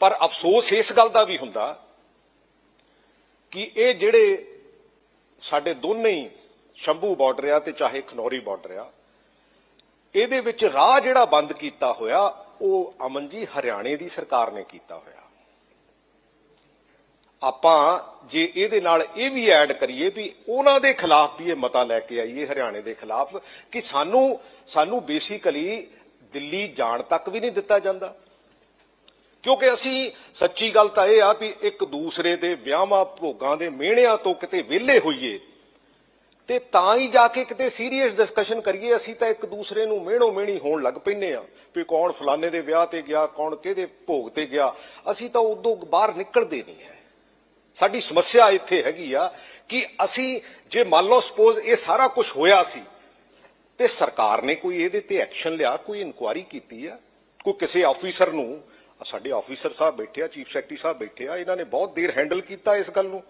ਪਰ ਅਫਸੋਸ ਇਸ ਗੱਲ ਦਾ ਵੀ ਹੁੰਦਾ ਕਿ ਇਹ ਜਿਹੜੇ ਸਾਡੇ ਦੋਨੇ ਹੀ ਸ਼ੰਭੂ ਬਾਰਡਰ ਆ ਤੇ ਚਾਹੇ ਖਨੌਰੀ ਬਾਰਡਰ ਆ, ਇਹਦੇ ਵਿੱਚ ਰਾਹ ਜਿਹੜਾ ਬੰਦ ਕੀਤਾ ਹੋਇਆ, ਉਹ ਅਮਨ ਜੀ ਹਰਿਆਣੇ ਦੀ ਸਰਕਾਰ ਨੇ ਕੀਤਾ ਹੋਇਆ। ਆਪਾਂ ਜੇ ਇਹਦੇ ਨਾਲ ਇਹ ਵੀ ਐਡ ਕਰੀਏ ਵੀ ਉਹਨਾਂ ਦੇ ਖਿਲਾਫ ਵੀ ਇਹ ਮਤਾ ਲੈ ਕੇ ਆਈਏ, ਹਰਿਆਣੇ ਦੇ ਖਿਲਾਫ, ਕਿ ਸਾਨੂੰ ਸਾਨੂੰ ਬੇਸਿਕਲੀ ਦਿੱਲੀ ਜਾਣ ਤੱਕ ਵੀ ਨਹੀਂ ਦਿੱਤਾ ਜਾਂਦਾ। ਕਿਉਂਕਿ ਅਸੀਂ ਸੱਚੀ ਗੱਲ ਤਾਂ ਇਹ ਆ ਵੀ ਇੱਕ ਦੂਸਰੇ ਦੇ ਵਿਆਹਾਂ ਭੋਗਾਂ ਦੇ ਮਿਹਣਿਆਂ ਤੋਂ ਕਿਤੇ ਵਿਹਲੇ ਹੋਈਏ। ਤੇ ਤਾਂ ਹੀ ਜਾ ਕੇ ਕਿਤੇ ਸੀਰੀਅਸ ਡਿਸਕਸ਼ਨ ਕਰੀਏ, ਅਸੀਂ ਤਾਂ ਇੱਕ ਦੂਸਰੇ ਨੂੰ ਮਿਹਣੋ ਮਿਹਣੀ ਹੋਣ ਲੱਗ ਪੈਨੇ ਆ ਵੀ ਕੌਣ ਫਲਾਣੇ ਦੇ ਵਿਆਹ ਤੇ ਗਿਆ, ਕੌਣ ਕਿਹਦੇ ਭੋਗ ਤੇ ਗਿਆ। ਅਸੀਂ ਤਾਂ ਉਦੋਂ ਬਾਹਰ ਨਿਕਲਦੇ ਨਹੀਂ ਹੈ। ਸਾਡੀ ਸਮੱਸਿਆ ਇੱਥੇ ਹੈਗੀ ਆ ਕਿ ਅਸੀਂ ਜੇ ਮੰਨ ਲਓ ਸਪੋਜ਼ ਇਹ ਸਾਰਾ ਕੁਝ ਹੋਇਆ ਸੀ, ਤੇ ਸਰਕਾਰ ਨੇ ਕੋਈ ਇਹਦੇ ਤੇ ਐਕਸ਼ਨ ਲਿਆ, ਕੋਈ ਇਨਕੁਆਰੀ ਕੀਤੀ ਆ, ਕੋਈ ਕਿਸੇ ਆਫੀਸਰ ਨੂੰ ਸਾਡੇ ਆਫੀਸਰ ਸਾਹਿਬ ਬੈਠੇ ਆ ਚੀਫ ਸੈਕਟਰੀ ਸਾਹਿਬ ਬੈਠੇ ਆ, ਇਹਨਾਂ ਨੇ ਬਹੁਤ ਦੇਰ ਹੈਂਡਲ ਕੀਤਾ ਇਸ ਗੱਲ ਨੂੰ।